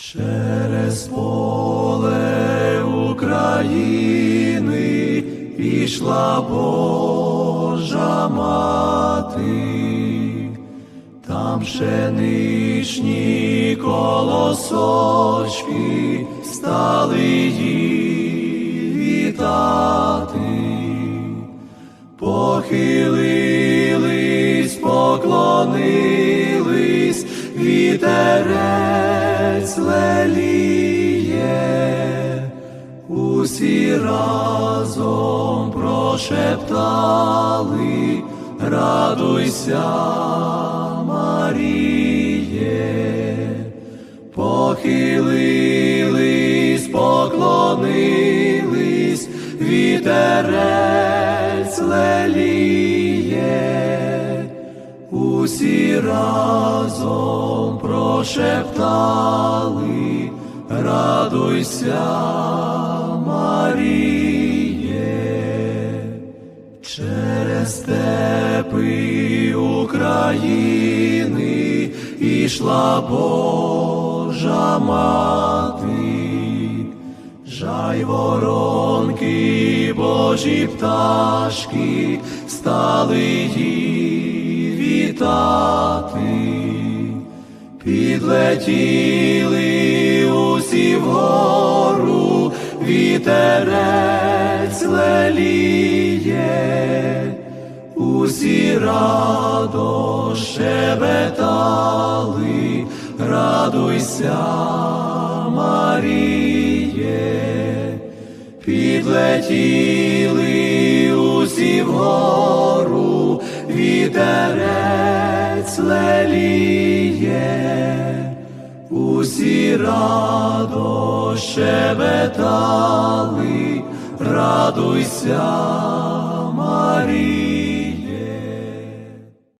Через поле України пішла Божа мати, там пшеничні колосочки стали її вітати, похилились, поклонились, вітерець леліє, усі разом прошептали, радуйся, Маріє, похилились, поклонились, вітерець леліє, усі разом прошептали, радуйся, Маріє, через степи України ішла Божа мати, жай воронки, Божі пташки стали її вітати, підлетіли усі вгору, вітерець леліє, усі радо щебетали, радуйся, Маріє, підлетіли усі вгору, вітерець леліє, усі радо щебетали, радуйся,